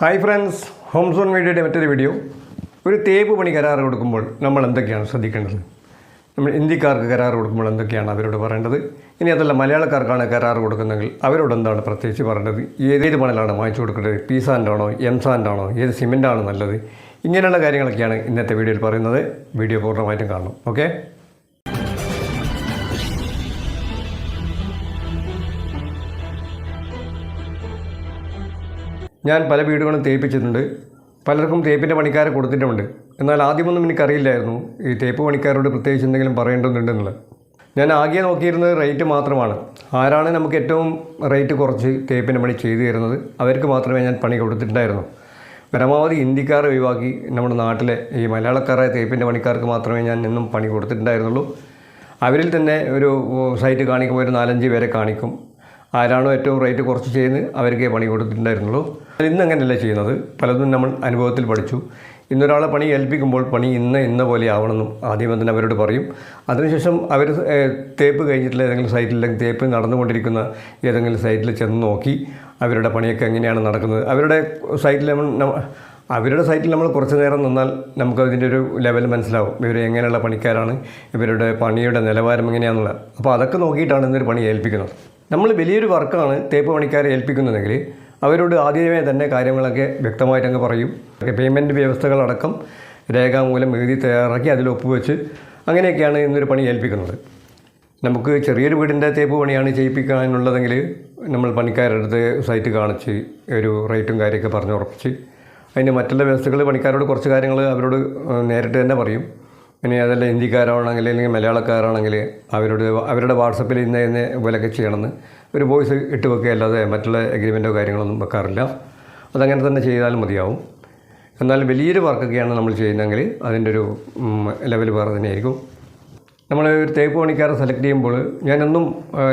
Hi friends home zone മീഡിയയുടെ മറ്റൊരു video ഒരു തേപ്പ് പണി കരാർ കൊടുക്കുമ്പോൾ നമ്മൾ എന്തൊക്കെയാണ് ശ്രദ്ധിക്കേണ്ടത്? നമ്മൾ ഇന്ത്യക്കാർക്ക് കരാർ കൊടുക്കുമ്പോൾ എന്തൊക്കെയാണ് അവരോട് പറയേണ്ടത്? ഇനി അതല്ല മലയാളക്കാർക്കാണ് കരാർ കൊടുക്കുന്നതെങ്കിൽ അവരോട് എന്താണ് പ്രത്യേകിച്ച് പറയേണ്ടത്? ഏതേത് മണലാണ് വാങ്ങിച്ചു കൊടുക്കേണ്ടത്? പി സാൻഡാണോ എം സാൻഡാണോ ഏത് സിമെന്റാണ് നല്ലത്? ഇങ്ങനെയുള്ള കാര്യങ്ങളൊക്കെയാണ് ഇന്നത്തെ വീഡിയോയിൽ പറയുന്നത്. വീഡിയോ പൂർണമായിട്ടും കാണണം. ഓക്കെ ഞാൻ പല വീടുകളും തേപ്പിച്ചിട്ടുണ്ട്. പലർക്കും തേപ്പിന്റെ പണിക്കാരെ കൊടുത്തിട്ടുമുണ്ട്. എന്നാൽ ആദ്യമൊന്നും എനിക്കറിയില്ലായിരുന്നു ഈ തേപ്പ് പണിക്കാരോട് പ്രത്യേകിച്ച് എന്തെങ്കിലും പറയേണ്ടതുണ്ടെന്നുള്ളത്. ഞാൻ ആകെ നോക്കിയിരുന്നത് റേറ്റ് മാത്രമാണ്. ആരാണ് നമുക്ക് ഏറ്റവും റേറ്റ് കുറച്ച് തേപ്പിന്റെ പണി ചെയ്തു തരുന്നത്? അവർക്ക് മാത്രമേ ഞാൻ പണി കൊടുത്തിട്ടുണ്ടായിരുന്നു. പരമാവധി ഇന്ത്യക്കാരെ ഒഴിവാക്കി നമ്മുടെ നാട്ടിലെ ഈ മലയാളക്കാരായ തേപ്പിന്റെ പണിക്കാർക്ക് മാത്രമേ ഞാൻ എന്നും പണി കൊടുത്തിട്ടുണ്ടായിരുന്നുള്ളൂ. അവരിൽ തന്നെ ഒരു സൈറ്റ് കാണിക്കുമ്പോൾ ഒരു നാലഞ്ച് പേരെ കാണിക്കും. ആരാണോ ഏറ്റവും റേറ്റ് കുറച്ച് ചെയ്യുന്നത് അവർക്കേ പണി കൊടുത്തിട്ടുണ്ടായിരുന്നുള്ളൂ. ഇന്ന് അങ്ങനെയല്ല ചെയ്യുന്നത്. പലതും നമ്മൾ അനുഭവത്തിൽ പഠിച്ചു. ഇന്നൊരാളെ പണി ഏൽപ്പിക്കുമ്പോൾ പണി ഇന്ന് ഇന്ന പോലെ ആവണമെന്നും ആദ്യം തന്നെ അവരോട് പറയും. അതിനുശേഷം അവർ തേപ്പ് കഴിഞ്ഞിട്ടുള്ള ഏതെങ്കിലും സൈറ്റിൽ അല്ലെങ്കിൽ തേപ്പ് നടന്നുകൊണ്ടിരിക്കുന്ന ഏതെങ്കിലും സൈറ്റിൽ ചെന്ന് നോക്കി അവരുടെ പണിയൊക്കെ എങ്ങനെയാണ് നടക്കുന്നത്. അവരുടെ സൈറ്റിൽ നമ്മൾ നമ്മ- അവരുടെ സൈറ്റിൽ നമ്മൾ കുറച്ച് നേരം നിന്നാൽ നമുക്ക് അതിന്റെ ഒരു ലെവൽ മനസ്സിലാവും. ഇവർ എങ്ങനെയുള്ള പണിക്കാരാണ്? ഇവരുടെ പണിയുടെ നിലവാരം എങ്ങനെയാണെന്നുള്ളത്. അപ്പോൾ അതൊക്കെ നോക്കിയിട്ടാണ് ഇന്നൊരു പണി ഏൽപ്പിക്കുന്നത്. നമ്മൾ വലിയൊരു വർക്കാണ് തേപ്പ് പണിക്കാരെ ഏൽപ്പിക്കുന്നതെങ്കിൽ അവരോട് ആദ്യമേ തന്നെ കാര്യങ്ങളൊക്കെ വ്യക്തമായിട്ട് അങ്ങ് പറയും പേയ്മെന്റ് വ്യവസ്ഥകളടക്കം രേഖാമൂലം എഴുതി തയ്യാറാക്കി അതിൽ ഒപ്പുവെച്ച് അങ്ങനെയൊക്കെയാണ് ഇന്നൊരു പണി ഏൽപ്പിക്കുന്നത്. നമുക്ക് ചെറിയൊരു വീടിന്റെ തേപ്പ് പണിയാണ് ചെയ്യിപ്പിക്കാനുള്ളതെങ്കിൽ നമ്മൾ പണിക്കാരുടെ അടുത്ത് സൈറ്റ് കാണിച്ച് ഒരു റേറ്റും കാര്യമൊക്കെ പറഞ്ഞുറപ്പിച്ച് അതിന് മറ്റുള്ള വ്യവസ്ഥകൾ പണിക്കാരോട് കുറച്ച് കാര്യങ്ങൾ അവരോട് നേരിട്ട് തന്നെ പറയും. ഇനി അതല്ല ഹിന്ദിക്കാരാണെങ്കിൽ അല്ലെങ്കിൽ മലയാളക്കാരാണെങ്കിൽ അവരോട് അവരുടെ വാട്സപ്പിൽ ഇന്ന ഇന്ന പോലെയൊക്കെ ചെയ്യണമെന്ന് ഒരു വോയിസ് ഇട്ട് വെക്കുക അല്ലാതെ മറ്റുള്ള എഗ്രിമെന്റോ കാര്യങ്ങളൊന്നും വെക്കാറില്ല. അതങ്ങനെ തന്നെ ചെയ്താലും മതിയാവും. എന്നാൽ വലിയൊരു വർക്കൊക്കെയാണ് നമ്മൾ ചെയ്യുന്നതെങ്കിൽ അതിന്റെ ഒരു ലെവൽ വേറെ തന്നെയായിരിക്കും. നമ്മൾ ഒരു തേപ്പ് പണിക്കാരെ സെലക്ട് ചെയ്യുമ്പോൾ ഞാനെന്നും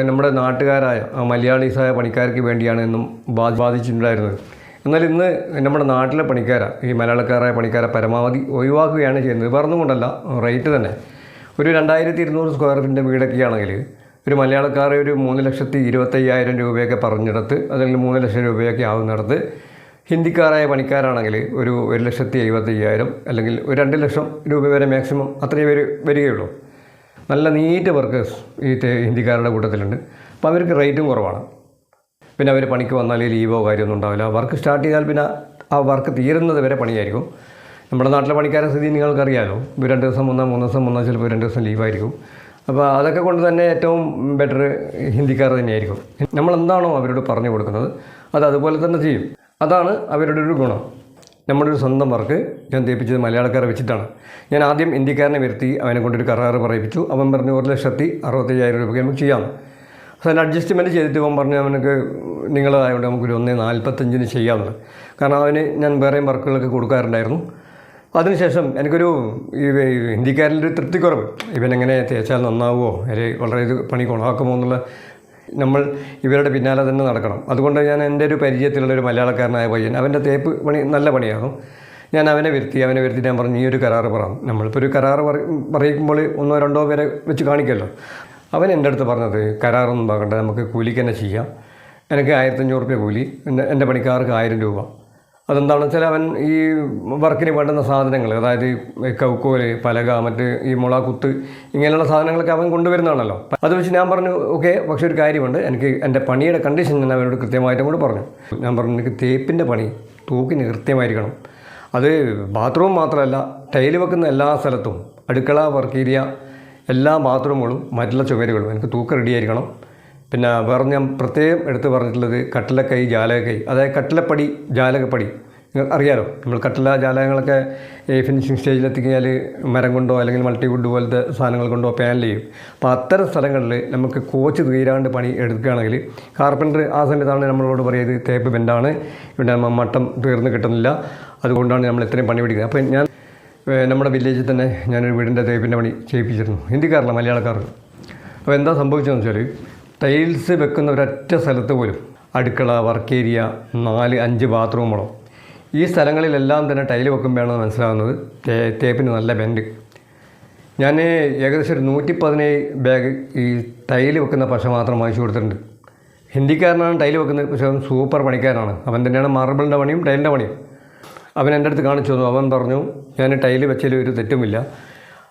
നമ്മുടെ നാട്ടുകാരായ മലയാളീസായ പണിക്കാർക്ക് വേണ്ടിയാണ് എന്നും ബാധിച്ചിട്ടുണ്ടായിരുന്നത്. എന്നാൽ ഇന്ന് നമ്മുടെ നാട്ടിലെ പണിക്കാരാ ഈ മലയാളക്കാരായ പണിക്കാരെ പരമാവധി ഒഴിവാക്കുകയാണ് ചെയ്യുന്നത്. പറഞ്ഞുകൊണ്ടല്ല റേറ്റ് തന്നെ. ഒരു രണ്ടായിരത്തി ഇരുന്നൂറ് സ്ക്വയർ ഫീറ്റിന്റെ വീടൊക്കെയാണെങ്കിൽ ഒരു മലയാളക്കാരെ ഒരു മൂന്ന് ലക്ഷത്തി ഇരുപത്തയ്യായിരം രൂപയൊക്കെ പറഞ്ഞിടത്ത് അല്ലെങ്കിൽ മൂന്ന് ലക്ഷം രൂപയൊക്കെ ആവുന്നിടത്ത് ഹിന്ദിക്കാരായ പണിക്കാരാണെങ്കിൽ ഒരു ഒരു ലക്ഷത്തി എഴുപത്തയ്യായിരം അല്ലെങ്കിൽ ഒരു രണ്ട് ലക്ഷം രൂപ വരെ മാക്സിമം അത്രയേ വരു വരികയുള്ളൂ. നല്ല നീറ്റ് വർക്കേഴ്സ് ഈ ഹിന്ദിക്കാരുടെ കൂട്ടത്തിലുണ്ട്. അപ്പോൾ അവർക്ക് റേറ്റും കുറവാണ്. പിന്നെ അവർ പണിക്ക് വന്നാൽ ലീവോ കാര്യമൊന്നും ഉണ്ടാവില്ല. വർക്ക് സ്റ്റാർട്ട് ചെയ്താൽ പിന്നെ ആ വർക്ക് തീരുന്നത് വരെ പണിയായിരിക്കും. നമ്മുടെ നാട്ടിലെ പണിക്കാരെ സ്ഥിതി നിങ്ങൾക്കറിയാലോ. ഇപ്പോൾ രണ്ട് ദിവസം മൂന്നാം മൂന്ന് ദിവസം മൂന്നാം ചിലപ്പോൾ രണ്ട് ദിവസം ലീവായിരിക്കും അപ്പോൾ അതൊക്കെ കൊണ്ട് തന്നെ ഏറ്റവും ബെറ്റർ ഹിന്ദിക്കാർ തന്നെയായിരിക്കും. നമ്മൾ എന്താണോ അവരോട് പറഞ്ഞു കൊടുക്കുന്നത് അത് അതുപോലെ തന്നെ ചെയ്യും. അതാണ് അവരുടെ ഒരു ഗുണം. നമ്മുടെ ഒരു സ്വന്തം വർക്ക് ഞാൻ തേപ്പിച്ചത് മലയാളക്കാരെ വെച്ചിട്ടാണ്. ഞാൻ ആദ്യം ഇന്ത്യക്കാരനെ വരുത്തി അവനെ കൊണ്ടൊരു കരാറ് പറയിപ്പിച്ചു. അവൻ പറഞ്ഞു ഒരു ലക്ഷത്തി അറുപത്തയ്യായിരം രൂപയ്ക്ക് നമുക്ക് ചെയ്യാം. അപ്പോൾ അതിന് അഡ്ജസ്റ്റ്മെന്റ് ചെയ്തിട്ട് അവൻ പറഞ്ഞു അവനക്ക് നിങ്ങളതായതുകൊണ്ട് നമുക്കൊരു ഒന്നേ നാൽപ്പത്തഞ്ചിന് ചെയ്യാമെന്ന്. കാരണം അവന് ഞാൻ വേറെയും വർക്കുകളൊക്കെ കൊടുക്കാറുണ്ടായിരുന്നു. അതിനുശേഷം എനിക്കൊരു ഈ ഹിന്ദിക്കാരിൽ ഒരു തൃപ്തിക്കുറവ്. ഇവനെങ്ങനെ തേച്ചാൽ നന്നാവുമോ അല്ലെ വളരെ ഇത് പണി കൊണാക്കുമോ എന്നുള്ള നമ്മൾ ഇവരുടെ പിന്നാലെ തന്നെ നടക്കണം. അതുകൊണ്ട് ഞാൻ എന്റെ ഒരു പരിചയത്തിലുള്ള ഒരു മലയാളക്കാരനായ പയ്യൻ അവന്റെ തേപ്പ് പണി നല്ല പണിയാകും ഞാൻ അവനെ വരുത്തി അവനെ വരുത്തി ഞാൻ പറഞ്ഞു ഈ ഒരു കരാറ് പറ. നമ്മളിപ്പോൾ ഒരു കരാറ് പറ- പറയുമ്പോൾ ഒന്നോ രണ്ടോ പേരെ വെച്ച് കാണിക്കുമല്ലോ. അവൻ എന്റെ അടുത്ത് പറഞ്ഞത് കരാറൊന്നും പാകണ്ട നമുക്ക് കൂലിക്ക് തന്നെ ചെയ്യാം. എനിക്ക് ആയിരത്തഞ്ഞൂറ് റുപ്യ കൂലി എന്റെ എന്റെ പണിക്കാർക്ക് ആയിരം രൂപ. അതെന്താണെന്ന് വെച്ചാൽ അവൻ ഈ വർക്കിന് വേണ്ടുന്ന സാധനങ്ങൾ അതായത് കൗക്കോൽ പലക മറ്റ് ഈ മുള കുത്ത് ഇങ്ങനെയുള്ള സാധനങ്ങളൊക്കെ അവൻ കൊണ്ടുവരുന്നതാണല്ലോ. അത് വെച്ച് ഞാൻ പറഞ്ഞു ഓക്കെ പക്ഷേ ഒരു കാര്യമുണ്ട്. എനിക്ക് എന്റെ പണിയുടെ കണ്ടീഷൻ ഞാൻ അവനോട് കൃത്യമായിട്ടും കൂടെ പറഞ്ഞു. ഞാൻ പറഞ്ഞു എനിക്ക് തേപ്പിന്റെ പണി തൂക്കിന് കൃത്യമായിരിക്കണം. അത് ബാത്റൂം മാത്രമല്ല ടൈൽ വെക്കുന്ന എല്ലാ സ്ഥലത്തും അടുക്കള വർക്ക് ഏരിയ എല്ലാ ബാത്റൂമുകളും മറ്റുള്ള ചുവരുകളും എനിക്ക് തൂക്കം റെഡിയായിരിക്കണം പിന്നെ വേറെ ഞാൻ പ്രത്യേകം എടുത്ത് പറഞ്ഞിട്ടുള്ളത് കട്ടിലക്കൈ ജാലകക്കൈ. അതായത് കട്ടിലപ്പടി ജാലകപ്പടി. അറിയാലോ നമ്മൾ കട്ടില ജാലകങ്ങളൊക്കെ ഫിനിഷിംഗ് സ്റ്റേജിലെത്തിക്കഴിഞ്ഞാൽ മരം കൊണ്ടോ അല്ലെങ്കിൽ മൾട്ടിവുഡ് പോലത്തെ സാധനങ്ങൾ കൊണ്ടോ പാനൽ ചെയ്യും. അപ്പോൾ അത്തരം സ്ഥലങ്ങളിൽ നമുക്ക് കോച്ച് തീരാണ്ട് പണി എടുക്കുകയാണെങ്കിൽ കാർപ്പന്റർ ആ സമയത്താണ് നമ്മളോട് പറയുന്നത് തേപ്പ് ബെൻഡാണ് ഇവിടെ മട്ടം തീർന്ന് കിട്ടുന്നില്ല. അതുകൊണ്ടാണ് നമ്മൾ ഇത്രയും പണി പിടിക്കുന്നത്. അപ്പോൾ ഞാൻ നമ്മുടെ വില്ലേജിൽ തന്നെ ഞാനൊരു വീടിന്റെ തേപ്പിന്റെ പണി ചെയ്യിപ്പിച്ചിരുന്നു. ഹിന്ദിക്കാരല്ല മലയാളക്കാർ. അപ്പോൾ എന്താ സംഭവിച്ചതെന്ന് വെച്ചാൽ ടൈൽസ് വെക്കുന്ന ഒരൊറ്റ സ്ഥലത്ത് പോലും അടുക്കള വർക്ക് ഏരിയ നാല് അഞ്ച് ബാത്റൂമുകളോ ഈ സ്ഥലങ്ങളിലെല്ലാം തന്നെ ടൈൽ വെക്കുമ്പോഴാണ് മനസ്സിലാകുന്നത് തേ- തേപ്പിന് നല്ല ബെൻഡ് ഞാൻ ഏകദേശം ഒരു നൂറ്റി പതിനേഴ് ബാഗ് ഈ ടൈൽ വെക്കുന്ന പശ മാത്രം വാങ്ങിച്ചു കൊടുത്തിട്ടുണ്ട്. ഹിന്ദിക്കാരനാണ് ടൈൽ വെക്കുന്നത് പക്ഷേ അവൻ സൂപ്പർ പണിക്കാരനാണ്. അവൻ തന്നെയാണ് മാർബിളിന്റെ പണിയും ടൈലിന്റെ പണിയും. അവൻ എന്റെ അടുത്ത് കാണിച്ചു തന്നു. അവൻ പറഞ്ഞു ഞാൻ ടൈൽ വെച്ചതിൽ ഒരു തെറ്റുമില്ല.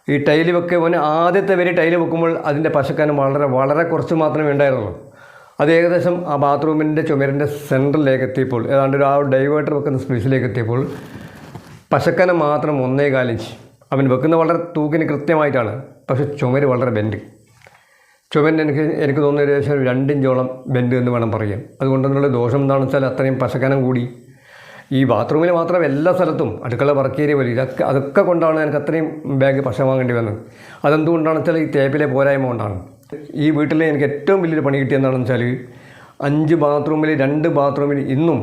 ഈ ടൈൽ വെക്കുക അവന് ആദ്യത്തെ വരി ടൈൽ വെക്കുമ്പോൾ അതിന്റെ പശക്കാനം വളരെ വളരെ കുറച്ച് മാത്രമേ ഉണ്ടായിരുന്നുള്ളൂ. അത് ഏകദേശം ആ ബാത്റൂമിന്റെ ചുമരിന്റെ സെന്ററിലേക്ക് എത്തിയപ്പോൾ ഏതാണ്ട് ഒരു ആ ഡൈവേർട്ടർ വെക്കുന്ന സ്പേസിലേക്ക് എത്തിയപ്പോൾ പശക്കനം മാത്രം ഒന്നേ കാലിഞ്ച് അവൻ വെക്കുന്ന വളരെ തൂക്കിന് കൃത്യമായിട്ടാണ് പക്ഷെ ചുമര് വളരെ ബെൻഡ്. ചുമരിന് എനിക്ക് എനിക്ക് തോന്നുന്ന ഏകദേശം രണ്ടിഞ്ചോളം ബെൻഡ് എന്ന് വേണം പറയാം അതുകൊണ്ടുള്ള ദോഷം എന്താണെന്ന് വെച്ചാൽ അത്രയും പശക്കനം കൂടി ഈ ബാത്റൂമിൽ മാത്രം എല്ലാ സ്ഥലത്തും അടുക്കള വർക്കേരിയ പോലും ഇതൊക്കെ അതൊക്കെ കൊണ്ടാണ് എനിക്ക് അത്രയും ബാഗ് പക്ഷം വാങ്ങേണ്ടി വന്നത്. അതെന്തുകൊണ്ടാണെന്ന് വെച്ചാൽ ഈ തേപ്പിലെ പോരായ്മ കൊണ്ടാണ്. ഈ വീട്ടിൽ എനിക്ക് ഏറ്റവും വലിയൊരു പണി കിട്ടിയെന്താണെന്ന് വെച്ചാൽ അഞ്ച് ബാത്റൂമിൽ രണ്ട് ബാത്റൂമിൽ ഇന്നും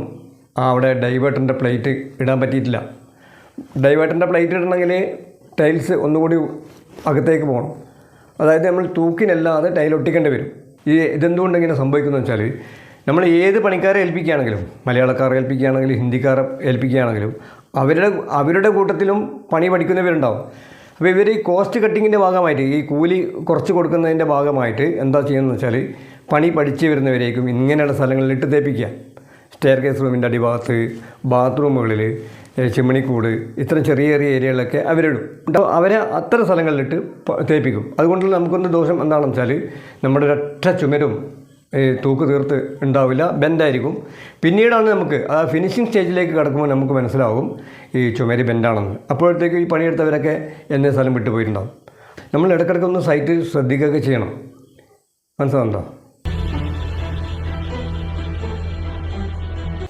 അവിടെ ഡൈവേർട്ടറിന്റെ പ്ലേറ്റ് ഇടാൻ പറ്റിയിട്ടില്ല. ഡൈവേർട്ടറിന്റെ പ്ലേറ്റ് ഇടണമെങ്കിൽ ടൈൽസ് ഒന്നുകൂടി അകത്തേക്ക് പോകണം. അതായത് നമ്മൾ തൂക്കിനല്ലാതെ ടൈൽ ഒട്ടിക്കേണ്ടി വരും. ഈ ഇതെന്തുകൊണ്ട് ഇങ്ങനെ സംഭവിക്കുന്നത് വെച്ചാൽ നമ്മൾ ഏത് പണിക്കാരെ ഏൽപ്പിക്കുകയാണെങ്കിലും മലയാളക്കാരെ ഏൽപ്പിക്കുകയാണെങ്കിലും ഹിന്ദിക്കാരെ ഏൽപ്പിക്കുകയാണെങ്കിലും അവരുടെ അവരുടെ കൂട്ടത്തിലും പണി പഠിക്കുന്നവരുണ്ടാവും. അപ്പോൾ ഇവർ ഈ കോസ്റ്റ് കട്ടിങ്ങിന്റെ ഭാഗമായിട്ട് ഈ കൂലി കുറച്ച് കൊടുക്കുന്നതിന്റെ ഭാഗമായിട്ട് എന്താ ചെയ്യുന്നത് വെച്ചാൽ പണി പഠിച്ചു വരുന്നവരേക്കും ഇങ്ങനെയുള്ള സ്ഥലങ്ങളിൽ ഇട്ട് തേപ്പിക്കുക. സ്റ്റെയർ കേസ് റൂമിന്റെ അടിഭാഗത്ത് ബാത്റൂമുകളിൽ ചിമ്മണിക്കൂട് ഇത്തരം ചെറിയ ചെറിയ ഏരിയകളിലൊക്കെ അവരിടും. അപ്പോൾ അവരെ അത്തരം സ്ഥലങ്ങളിലിട്ട് തേപ്പിക്കും. അതുകൊണ്ടുള്ള നമുക്കൊന്ന് ദോഷം എന്താണെന്ന് വെച്ചാൽ നമ്മുടെ ഒരൊറ്റ ചുമരും തൂക്ക് തീർത്ത് ഉണ്ടാവില്ല ബെൻഡായിരിക്കും പിന്നീടാണ് നമുക്ക് ആ ഫിനിഷിംഗ് സ്റ്റേജിലേക്ക് കടക്കുമ്പോൾ നമുക്ക് മനസ്സിലാവും ഈ ചുമരി ബെൻഡാണെന്ന് അപ്പോഴത്തേക്ക് ഈ പണിയെടുത്തവരൊക്കെ എന്നെ സ്ഥലം വിട്ടു പോയിട്ടുണ്ടാവും. നമ്മൾ ഇടയ്ക്കിടയ്ക്ക് ഒന്ന് സൈറ്റ് ശ്രദ്ധിക്കുകയൊക്കെ ചെയ്യണം. മനസ്സിലാവുന്നുണ്ടോ?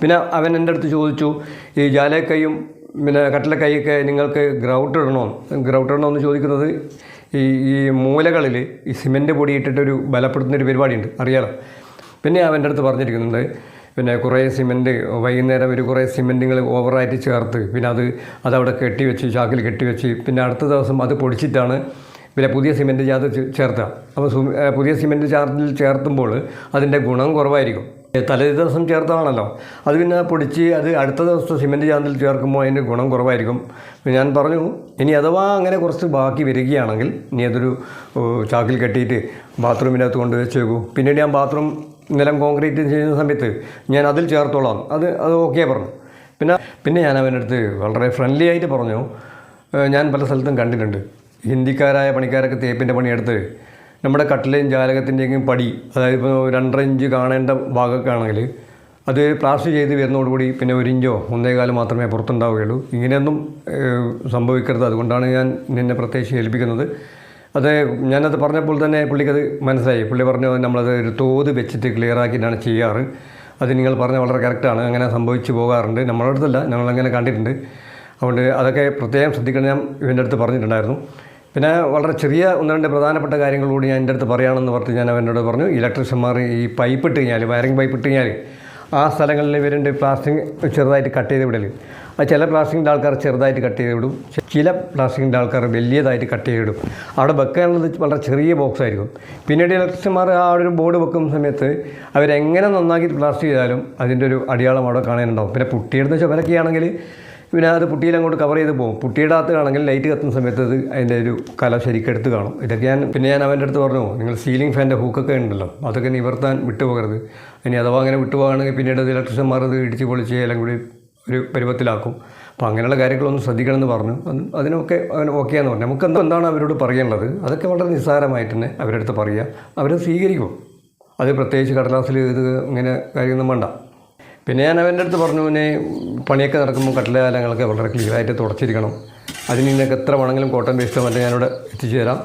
പിന്നെ അവൻ എന്റെ അടുത്ത് ചോദിച്ചു ഈ ജാലക്കൈയും പിന്നെ കട്ടിലക്കൈയൊക്കെ നിങ്ങൾക്ക് ഗ്രൗട്ട് ഇടണോ? ഗ്രൗട്ട് ഇടണോ എന്ന് ചോദിക്കുന്നത് ഈ ഈ മൂലകളിൽ ഈ സിമെന്റ് പൊടി ഇട്ടിട്ടൊരു ബലപ്പെടുത്തുന്നൊരു പരിപാടിയുണ്ട്. അറിയാലോ? പിന്നെ അവന്റെ അടുത്ത് പറഞ്ഞിരിക്കുന്നുണ്ട്. പിന്നെ കുറേ സിമെന്റ് വൈകുന്നേരം ഒരു കുറേ സിമെന്റുകൾ ഓവറായിട്ട് ചേർത്ത് പിന്നെ അത് അതവിടെ കെട്ടിവെച്ച് ചാക്കിൽ കെട്ടിവെച്ച് പിന്നെ അടുത്ത ദിവസം അത് പൊടിച്ചിട്ടാണ് പിന്നെ പുതിയ സിമെന്റ് ചാർത്ത് ചേർത്തുക അപ്പോൾ പുതിയ സിമെന്റ് ചാർത്തിൽ ചേർത്തുമ്പോൾ അതിന്റെ ഗുണം കുറവായിരിക്കും. തലേ ദിവസം ചേർത്തതാണല്ലോ. അത് പിന്നെ പൊടിച്ച് അത് അടുത്ത ദിവസം സിമെന്റ് ചാന്തിൽ ചേർക്കുമ്പോൾ അതിന്റെ ഗുണം കുറവായിരിക്കും. ഞാൻ പറഞ്ഞു ഇനി അഥവാ അങ്ങനെ കുറച്ച് ബാക്കി വരികയാണെങ്കിൽ ഇനി അതൊരു ചാക്കിൽ കെട്ടിയിട്ട് ബാത്റൂമിനകത്ത് കൊണ്ട് വെച്ച് വെക്കൂ. പിന്നീട് ഞാൻ ബാത്റൂം നിലം കോൺക്രീറ്റ് ചെയ്യുന്ന സമയത്ത് ഞാൻ അതിൽ ചേർത്തോളാം. അത് അത് ഓക്കെ പറഞ്ഞു. പിന്നെ പിന്നെ ഞാൻ അവന്റെ അടുത്ത് വളരെ ഫ്രണ്ട്ലി ആയിട്ട് പറഞ്ഞു. ഞാൻ പല സ്ഥലത്തും കണ്ടിട്ടുണ്ട്. ഹിന്ദിക്കാരായ പണിക്കാരൊക്കെ തേപ്പിന്റെ പണിയെടുത്ത് നമ്മുടെ കട്ടിലെയും ജാലകത്തിന്റെയും പടി അതായത് ഇപ്പോൾ രണ്ടര ഇഞ്ച് കാണേണ്ട ഭാഗമൊക്കെ ആണെങ്കിൽ അത് പ്ലാസ്റ്റർ ചെയ്ത് വരുന്നതോടുകൂടി പിന്നെ ഒരു ഇഞ്ചോ ഒന്നേകാലം മാത്രമേ പുറത്തുണ്ടാവുകയുള്ളൂ. ഇങ്ങനെയൊന്നും സംഭവിക്കരുത്. അതുകൊണ്ടാണ് ഞാൻ നിന്നെ പ്രത്യേകിച്ച് ഏൽപ്പിക്കുന്നത്. അത് ഞാനത് പറഞ്ഞപ്പോൾ തന്നെ പുള്ളിക്കത് മനസ്സിലായി. പുള്ളി പറഞ്ഞു നമ്മളത് ഒരു തോത് വെച്ചിട്ട് ക്ലിയർ ആക്കിയിട്ടാണ് ചെയ്യാറ്. അത് നിങ്ങൾ പറഞ്ഞ വളരെ കറക്റ്റാണ് അങ്ങനെ സംഭവിച്ചു പോകാറുണ്ട്. നമ്മളടുത്തല്ല ഞങ്ങളങ്ങനെ കണ്ടിട്ടുണ്ട്. അതുകൊണ്ട് അതൊക്കെ പ്രത്യേകം ശ്രദ്ധിക്കണം. ഞാൻ ഇവന്റെ അടുത്ത് പറഞ്ഞിട്ടുണ്ടായിരുന്നു. പിന്നെ വളരെ ചെറിയ ഒന്ന് രണ്ട് പ്രധാനപ്പെട്ട കാര്യങ്ങൾ കൂടി ഞാൻ എന്റെ അടുത്ത് പറയുകയാണെന്ന് പറഞ്ഞ് ഞാൻ അവനോട് പറഞ്ഞു. ഇലക്ട്രീഷ്യന്മാർ ഈ പൈപ്പ് ഇട്ട് കഴിഞ്ഞാൽ വയറിംഗ് പൈപ്പ് ഇട്ട് കഴിഞ്ഞാൽ ആ സ്ഥലങ്ങളിൽ ഇവരുണ്ട് പ്ലാസ്റ്റിക് ചെറുതായിട്ട് കട്ട് ചെയ്ത് വിടൽ ആ ചില പ്ലാസ്റ്റിക്കിന്റെ ആൾക്കാർ ചെറുതായിട്ട് കട്ട് ചെയ്ത് വിടും. ചില പ്ലാസ്റ്റിക്കിന്റെ ആൾക്കാർ വലിയതായിട്ട് കട്ട് ചെയ്ത് വിടും. അവിടെ വെക്കാനുള്ളത് വളരെ ചെറിയ ബോക്സ് ആയിരിക്കും. പിന്നീട് ഇലക്ട്രീഷ്യന്മാർ ആ ഒരു ബോർഡ് വെക്കുന്ന സമയത്ത് അവരെങ്ങനെ നന്നാക്കി പ്ലാസ്റ്റിക് ചെയ്താലും അതിന്റെ ഒരു അടിയാളം അവിടെ കാണാനുണ്ടാവും പിന്നെ പുട്ടിയിടുന്ന ചുമരൊക്കെയാണെങ്കിൽ പിന്നെ അത് പുട്ടിയിൽ അങ്ങോട്ട് കവർ ചെയ്ത് പോകും. പുട്ടിയിടാത്തതാണെങ്കിൽ ലൈറ്റ് കത്തുന്ന സമയത്ത് അത് അതിന്റെ ഒരു കല ശരിക്കെടുത്ത് കാണും. ഇതൊക്കെ ഞാൻ പിന്നെ ഞാൻ അവന്റെ അടുത്ത് പറഞ്ഞു നിങ്ങൾ സീലിംഗ് ഫാന്റെ ഹൂക്കൊക്കെ ഉണ്ടല്ലോ അതൊക്കെ നിവർത്താൻ വിട്ടുപോകരുത്. ഇനി അഥവാ അങ്ങനെ വിട്ടുപോകുകയാണെങ്കിൽ പിന്നീട് അത് ഇലക്ട്രീഷ്യന്മാർ അത് ഇടിച്ച് പൊളിച്ച് എല്ലാം കൂടി ഒരു പരുവത്തിലാക്കും അപ്പോൾ അങ്ങനെയുള്ള കാര്യങ്ങളൊന്നും ശ്രദ്ധിക്കണമെന്ന് പറഞ്ഞു. അത് അതിനൊക്കെ അവൻ ഓക്കെയാന്ന് പറഞ്ഞു. നമുക്ക് എന്താ എന്താണ് അവരോട് പറയേണ്ടത്? അതൊക്കെ വളരെ നിസ്സാരമായിട്ട് തന്നെ അവരുടെ അടുത്ത് പറയുക. അവരത് സ്വീകരിക്കും. അത് പ്രത്യേകിച്ച് കടലാസിൽ ഇത് ഇങ്ങനെ കാര്യമൊന്നും വേണ്ട. പിന്നെ ഞാൻ അവന്റെ അടുത്ത് പറഞ്ഞു പിന്നെ പണിയൊക്കെ നടക്കുമ്പോൾ കട്ടിലകാലങ്ങളൊക്കെ വളരെ ക്ലിയറായിട്ട് തുടച്ചിരിക്കണം. അതിന് നിനക്ക് എത്ര വേണമെങ്കിലും കോട്ടൺ വേസ്റ്റോ മറ്റേ ഞാനിവിടെ എത്തിച്ചു തരാം.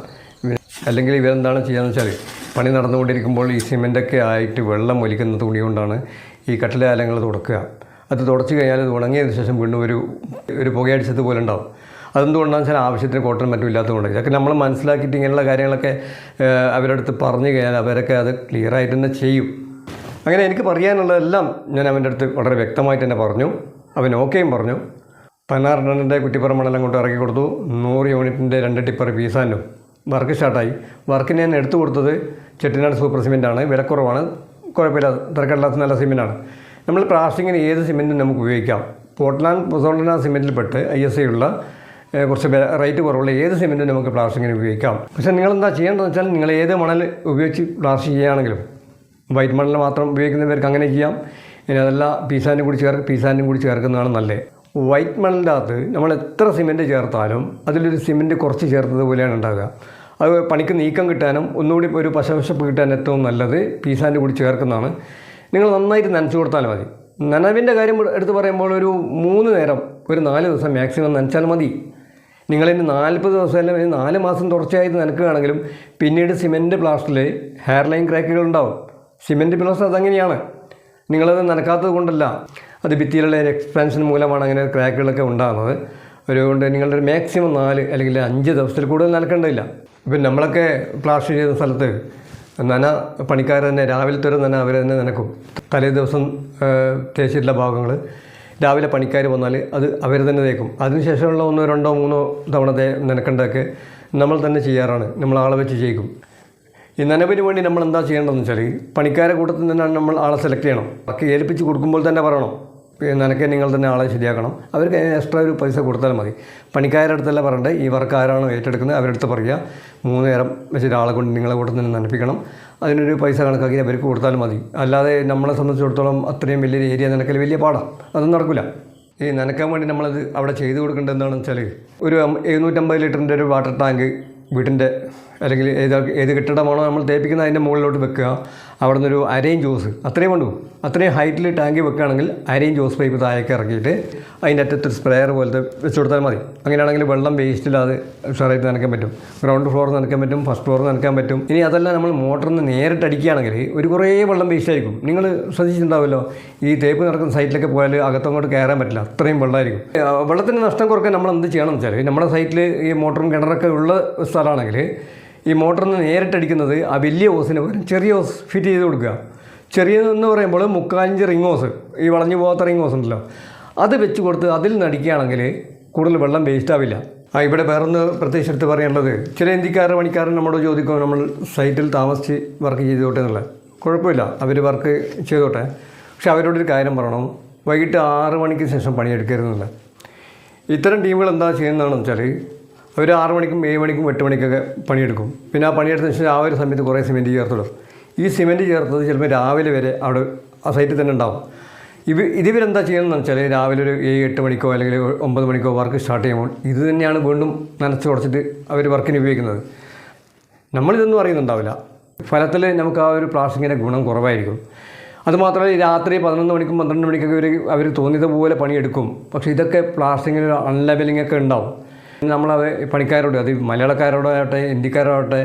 അല്ലെങ്കിൽ ഇവരെന്താണ് ചെയ്യാന്ന് വെച്ചാൽ പണി നടന്നുകൊണ്ടിരിക്കുമ്പോൾ ഈ സിമെന്റൊക്കെ ആയിട്ട് വെള്ളം ഒലിക്കുന്ന തുണി കൊണ്ടാണ് ഈ കട്ടിലകാലങ്ങൾ തുടക്കുക. അത് തുടച്ച് കഴിഞ്ഞാൽ അത് ഉണങ്ങിയതിന് ശേഷം വീണ്ടും ഒരു ഒരു പുകയടിച്ചത് പോലെ ഉണ്ടാവും. അതെന്തുകൊണ്ടാണെന്ന് വെച്ചാൽ ആവശ്യത്തിന് കോട്ടൺ മറ്റും ഇല്ലാത്തതുകൊണ്ട് ഇതൊക്കെ നമ്മൾ മനസ്സിലാക്കിയിട്ട് ഇങ്ങനെയുള്ള കാര്യങ്ങളൊക്കെ അവരടുത്ത് പറഞ്ഞു കഴിഞ്ഞാൽ അവരൊക്കെ അത് ക്ലിയറായിട്ട് തന്നെ ചെയ്യും. അങ്ങനെ എനിക്ക് പറയാനുള്ളതെല്ലാം ഞാൻ അവന്റെ അടുത്ത് വളരെ വ്യക്തമായിട്ട് തന്നെ പറഞ്ഞു. അവൻ ഓക്കെയും പറഞ്ഞു. പതിനാറ് ടണ്ണിന്റെ കുറ്റിപ്പുറമണെല്ലാം അങ്ങോട്ട് ഇറക്കി കൊടുത്തു. നൂറ് യൂണിറ്റിന്റെ രണ്ട് ടിപ്പർ പീസാനും വർക്ക് സ്റ്റാർട്ടായി. വർക്കിന് ഞാൻ എടുത്തു കൊടുത്തത് ചെട്ടിനാട് സൂപ്പർ സിമെന്റാണ് വിലക്കുറവാണ്. കുഴപ്പമില്ല. തിരക്കല്ലാത്ത നല്ല സിമെന്റാണ്. നമ്മൾ പ്ലാസ്റ്റിങ്ങിന് ഏത് സിമെന്റും നമുക്ക് ഉപയോഗിക്കാം. പോർട്ട്ലാൻഡ് പൊസോണ്ടന സിമെന്റിൽപ്പെട്ട് ഐ എസ് ഐ ഉള്ള കുറച്ച് റേറ്റ് കുറവുള്ള ഏത് സിമെന്റും നമുക്ക് പ്ലാസ്റ്റിങ്ങിന് ഉപയോഗിക്കാം. പക്ഷേ നിങ്ങളെന്താ ചെയ്യേണ്ടതെന്ന് വെച്ചാൽ നിങ്ങൾ ഏത് മണൽ ഉപയോഗിച്ച് പ്ലാസ്റ്റിക് ചെയ്യുകയാണെങ്കിലും വൈറ്റ് മണൽ മാത്രം ഉപയോഗിക്കുന്നവർക്ക് അങ്ങനെ ചെയ്യാം. ഇനി അതല്ല പീസാനും കൂടി ചേർക്ക് പീസാനും കൂടി ചേർക്കുന്നതാണ് നല്ലത്. വൈറ്റ് മണലിന്റെ അകത്ത് നമ്മൾ എത്ര സിമെന്റ് ചേർത്താലും അതിലൊരു സിമെന്റ് കുറച്ച് ചേർത്തത് പോലെയാണ് ഉണ്ടാകുക അത് പണിക്ക് നീക്കം കിട്ടാനും ഒന്നുകൂടി ഒരു പശവശപ്പ് കിട്ടാൻ ഏറ്റവും നല്ലത് പീസാന്റെ കൂടി ചേർക്കുന്നതാണ്. നിങ്ങൾ നന്നായിട്ട് നനച്ചു കൊടുത്താൽ മതി. നനവിന്റെ കാര്യം എടുത്ത് പറയുമ്പോൾ ഒരു മൂന്ന് നേരം ഒരു നാല് ദിവസം മാക്സിമം നനച്ചാൽ മതി. നിങ്ങളിന് നാൽപ്പത് ദിവസം അല്ലെങ്കിൽ നാല് മാസം തുടർച്ചയായിട്ട് നനക്കുകയാണെങ്കിലും പിന്നീട് സിമെന്റ് പ്ലാസ്റ്ററിൽ ഹെയർ ലൈൻ ക്രാക്കുകൾ ഉണ്ടാവും. സിമെന്റ് പ്ലാസ്റ്റർ അതങ്ങനെയാണ്. നിങ്ങളത് നനക്കാത്തത് കൊണ്ടല്ല. അത് ഭിത്തിയിലുള്ള എക്സ്പാൻഷൻ മൂലമാണ് അങ്ങനെ ക്രാക്കുകളൊക്കെ ഉണ്ടാകുന്നത്. അതുകൊണ്ട് നിങ്ങളുടെ മാക്സിമം നാല് അല്ലെങ്കിൽ അഞ്ച് ദിവസത്തിൽ കൂടുതൽ നനക്കേണ്ടതില്ല ഇപ്പം നമ്മളൊക്കെ പ്ലാസ്റ്റർ ചെയ്യുന്ന സ്ഥലത്ത് നന പണിക്കാർ തന്നെ രാവിലത്തെ ഒരു നന അവർ തന്നെ നനക്കും. തലേ ദിവസം തേച്ചിട്ടുള്ള ഭാഗങ്ങൾ രാവിലെ പണിക്കാർ വന്നാൽ അത് അവർ തന്നെ തേക്കും. അതിനുശേഷമുള്ള ഒന്നോ രണ്ടോ മൂന്നോ തവണ നനക്കേണ്ടതൊക്കെ നമ്മൾ തന്നെ ചെയ്യാറാണ്. നമ്മൾ ആളെ വെച്ച് ചെയ്യിക്കും. ഈ നനവിന് വേണ്ടി നമ്മൾ എന്താ ചെയ്യേണ്ടതെന്ന് വെച്ചാൽ പണിക്കാരെ കൂട്ടത്തിൽ തന്നെയാണ് നമ്മൾ ആളെ സെലക്ട് ചെയ്യണം. ബാക്കി ഏൽപ്പിച്ച് കൊടുക്കുമ്പോൾ തന്നെ പറയണം. നനയ്ക്ക് നിങ്ങൾ തന്നെ ആളെ ശരിയാക്കണം. അവർക്ക് എക്സ്ട്രാ ഒരു പൈസ കൊടുത്താൽ മതി. പണിക്കാരുടെ അടുത്തല്ല പറയണ്ടേ ഈ വർക്ക് ആരാണോ ഏറ്റെടുക്കുന്നത് അവരുടെ അടുത്ത് പറയുക. മൂന്ന് നേരം വെച്ചിട്ട് ആളെ കൊണ്ട് നിങ്ങളെ കൂട്ടത്തിൽ നിന്ന് നനപ്പിക്കണം. അതിനൊരു പൈസ കണക്കാക്കി അവർക്ക് കൊടുത്താൽ മതി. അല്ലാതെ നമ്മളെ സംബന്ധിച്ചിടത്തോളം അത്രയും വലിയൊരു ഏരിയ നനക്കൽ വലിയ പാടാണ് അതൊന്നും നടക്കില്ല ഈ നനക്കാൻ വേണ്ടി നമ്മളത് അവിടെ ചെയ്ത് കൊടുക്കേണ്ടത് എന്താണെന്ന് വെച്ചാൽ ഒരു എഴുന്നൂറ്റമ്പത് ലിറ്ററിന്റെ ഒരു വാട്ടർ ടാങ്ക് വീട്ടിന്റെ അല്ലെങ്കിൽ ഏത് ഏത് കെട്ടിടമാണോ നമ്മൾ തേപ്പിക്കുന്നത് അതിന്റെ മുകളിലോട്ട് വെക്കുക. അവിടെ നിന്നൊരു അരയും ജോസ്. അത്രയും വേണ്ടു. അത്രയും ഹൈറ്റിൽ ടാങ്കി വെക്കുകയാണെങ്കിൽ അരയും ജോസ് പൈപ്പ് താഴേക്ക് ഇറക്കിയിട്ട് അതിന്റെ അറ്റത്ത് സ്പ്രേയർ പോലത്തെ വെച്ച് കൊടുത്താൽ മതി. അങ്ങനെയാണെങ്കിൽ വെള്ളം വേസ്റ്റില്ലാതെ ഉഷാറായിട്ട് നനയ്ക്കാൻ പറ്റും. ഗ്രൗണ്ട് ഫ്ലോർ നനയ്ക്കാൻ പറ്റും ഫസ്റ്റ് ഫ്ലോർ നനയ്ക്കാൻ പറ്റും. ഇനി അതല്ല നമ്മൾ മോട്ടറിൽ നിന്ന് നേരിട്ട് അടിക്കുകയാണെങ്കിൽ ഒരു കുറേ വെള്ളം വേസ്റ്റ് ആയിരിക്കും. നിങ്ങൾ ശ്രദ്ധിച്ചിട്ടുണ്ടാവുമല്ലോ? ഈ തേപ്പ് നടക്കുന്ന സൈറ്റിലൊക്കെ പോയാൽ അകത്തങ്ങോട്ട് കയറാൻ പറ്റില്ല. അത്രയും വെള്ളമായിരിക്കും. വെള്ളത്തിന്റെ നഷ്ടം കുറയ്ക്കാൻ നമ്മൾ എന്ത് ചെയ്യണം വെച്ചാൽ നമ്മുടെ സൈറ്റിൽ ഈ മോട്ടറും കിണറൊക്കെ ഉള്ള സ്ഥലമാണെങ്കിൽ ഈ മോട്ടറിൽ നിന്ന് നേരിട്ടടിക്കുന്നത് ആ വലിയ ഓസിന് പകരം ചെറിയ ഓസ് ഫിറ്റ് ചെയ്ത് കൊടുക്കുക. ചെറിയതെന്ന് പറയുമ്പോൾ മുക്കാലഞ്ച് റിംഗ് ഓസ് ഈ വളഞ്ഞു പോകാത്ത റിംഗ് ഓസ് ഉണ്ടല്ലോ. അത് വെച്ച് കൊടുത്ത് അതിൽ നടിക്കുകയാണെങ്കിൽ കൂടുതൽ വെള്ളം വേസ്റ്റ് ആവില്ല. ആ ഇവിടെ വേറൊന്ന് പ്രത്യേകിച്ച് എടുത്ത് പറയാനുള്ളത് ചില ഇന്ത്യക്കാർ പണിക്കാരൻ നമ്മളോട് ചോദിക്കും നമ്മൾ സൈറ്റിൽ താമസിച്ച് വർക്ക് ചെയ്തോട്ടെ എന്നുള്ളത് കുഴപ്പമില്ല അവർ വർക്ക് ചെയ്തോട്ടെ. പക്ഷെ അവരോടൊരു കാര്യം പറയണം വൈകിട്ട് ആറ് മണിക്ക് ശേഷം പണിയെടുക്കരുതെന്നുള്ളത് ഇത്തരം ടീമുകൾ എന്താ ചെയ്യുന്നതെന്ന് വെച്ചാൽ അവർ ആറ് മണിക്കും ഏഴ് മണിക്കും എട്ട് മണിക്കൊക്കെ പണിയെടുക്കും. പിന്നെ ആ പണിയെടുത്തതിന് ശേഷം ആ ഒരു സമയത്ത് കുറേ സിമെന്റ് ചേർത്തിടും. ഈ സിമെന്റ് ചേർത്തത് ചിലപ്പോൾ രാവിലെ വരെ അവിടെ ആ സൈറ്റിൽ തന്നെ ഉണ്ടാവും. ഇവ ഇതിവരെന്താ ചെയ്യുന്നതെന്ന് വെച്ചാൽ രാവിലെ ഒരു ഏഴ് എട്ട് മണിക്കോ അല്ലെങ്കിൽ ഒമ്പത് മണിക്കോ വർക്ക് സ്റ്റാർട്ട് ചെയ്യുമ്പോൾ ഇത് തന്നെയാണ് വീണ്ടും നനച്ച് കുറച്ചിട്ട് അവർ വർക്കിന് ഉപയോഗിക്കുന്നത്. നമ്മളിതൊന്നും അറിയുന്നുണ്ടാവില്ല. ഫലത്തിൽ നമുക്ക് ആ ഒരു പ്ലാസ്റ്റിക്കിന്റെ ഗുണം കുറവായിരിക്കും. അതുമാത്രമല്ല രാത്രി പതിനൊന്ന് മണിക്കും പന്ത്രണ്ട് മണിക്കൊക്കെ അവർ അവർ തോന്നിയതുപോലെ പണിയെടുക്കും. പക്ഷേ ഇതൊക്കെ പ്ലാസ്റ്റിങ്ങിൽ അൺലെവലിംഗ് ഒക്കെ ഉണ്ടാവും. നമ്മൾ പണിക്കാരോട് അത് മലയാളക്കാരോടാകട്ടെ ഹിന്ദിക്കാരോട്ടെ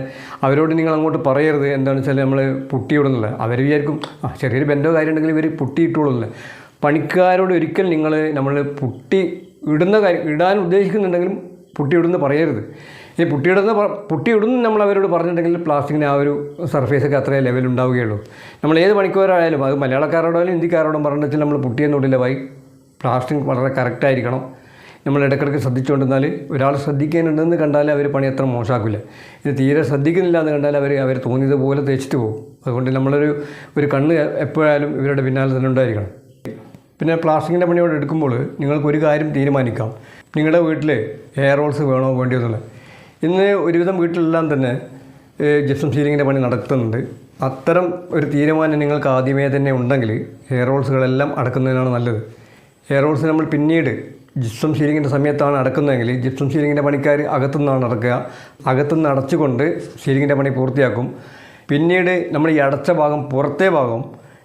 അവരോട് നിങ്ങൾ അങ്ങോട്ട് പറയരുത്. എന്താണെന്ന് വെച്ചാൽ നമ്മൾ പൊട്ടിയിടുന്നില്ല അവർ വിചാരിക്കും ചെറിയൊരു ബന്ധോ കാര്യം ഉണ്ടെങ്കിൽ ഇവർ പുട്ടിയിട്ടുള്ളൂല്ലേ പണിക്കാരോട് ഒരിക്കൽ നിങ്ങൾ നമ്മൾ പുട്ടി ഇടുന്ന കാര്യം ഇടാൻ ഉദ്ദേശിക്കുന്നുണ്ടെങ്കിലും പുട്ടി ഇടുന്ന് പറയരുത്. ഇനി പുട്ടിയിടുന്ന ഇടുന്ന പുട്ടി ഇടുന്ന നമ്മൾ അവരോട് പറഞ്ഞിട്ടുണ്ടെങ്കിൽ പ്ലാസ്റ്റിക്കിന് ആ ഒരു സർഫേസൊക്കെ അത്രേ ലെവൽ ഉണ്ടാവുകയുള്ളൂ. നമ്മൾ ഏത് മണിക്കൂറായാലും അത് മലയാളക്കാരോടായാലും ഹിന്ദിക്കാരോടും പറഞ്ഞിട്ട് നമ്മൾ പുട്ടിയെന്നോട്ടില്ല വൈ പ്ലാസ്റ്റിക് വളരെ കറക്റ്റായിരിക്കണം നമ്മൾ ഇടയ്ക്കിടയ്ക്ക് ശ്രദ്ധിച്ചുകൊണ്ടിരുന്നാൽ ഒരാൾ ശ്രദ്ധിക്കാനുണ്ടെന്ന് കണ്ടാൽ അവർ പണി അത്ര മോശമാക്കില്ല. ഇത് തീരെ ശ്രദ്ധിക്കുന്നില്ല എന്ന് കണ്ടാൽ അവർ അവർ തോന്നിയതുപോലെ തേച്ചിട്ട് പോകും. അതുകൊണ്ട് നമ്മളൊരു ഒരു കണ്ണ് എപ്പോഴായാലും ഇവരുടെ പിന്നാലെ തന്നെ ഉണ്ടായിരിക്കണം. പിന്നെ പ്ലാസ്റ്റിക്കിന്റെ പണിയോട് എടുക്കുമ്പോൾ നിങ്ങൾക്ക് ഒരു കാര്യം തീരുമാനിക്കാം. നിങ്ങളുടെ വീട്ടിൽ എയർ റോൾസ് വേണോ വേണ്ടിയോ എന്നുള്ളത് ഇന്ന് ഒരുവിധം വീട്ടിലെല്ലാം തന്നെ ജിപ്സം സീലിങ്ങിന്റെ പണി നടത്തുന്നുണ്ട് അത്തരം ഒരു തീരുമാനം നിങ്ങൾക്ക് ആദ്യമേ തന്നെ ഉണ്ടെങ്കിൽ എയർ റോൾസുകളെല്ലാം അടക്കുന്നതിനാണ് നല്ലത്. എയർ റോൾസ് നമ്മൾ പിന്നീട് ജിപ്സം സീലിങ്ങിന്റെ സമയത്താണ് അടക്കുന്നതെങ്കിൽ ജിപ്സം സീലിങ്ങിന്റെ പണിക്കാർ അകത്തുനിന്നാണ് അടക്കുക അകത്തുനിന്ന് അടച്ചുകൊണ്ട് സീലിങ്ങിന്റെ പണി പൂർത്തിയാക്കും. പിന്നീട് നമ്മൾ ഈ അടച്ച ഭാഗം പുറത്തെ ഭാഗം